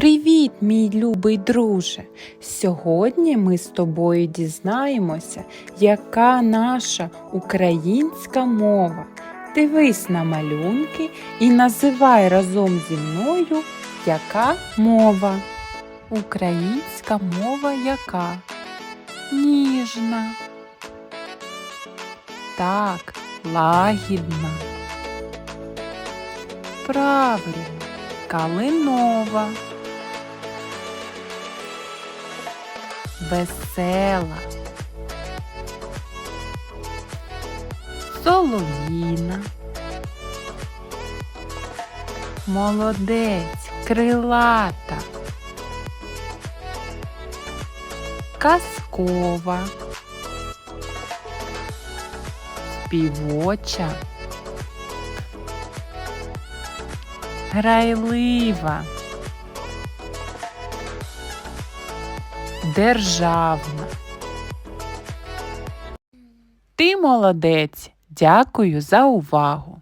Привіт, мій любий друже! Сьогодні ми з тобою дізнаємося, яка наша українська мова. Дивись на малюнки і називай разом зі мною, яка мова. Українська мова яка? Ніжна. Так, лагідна. Правильно, калинова. Весела. Солов'їна. Молодець, крилата. Казкова. Співоча. Грайлива. Державна. Ти молодець. Дякую за увагу.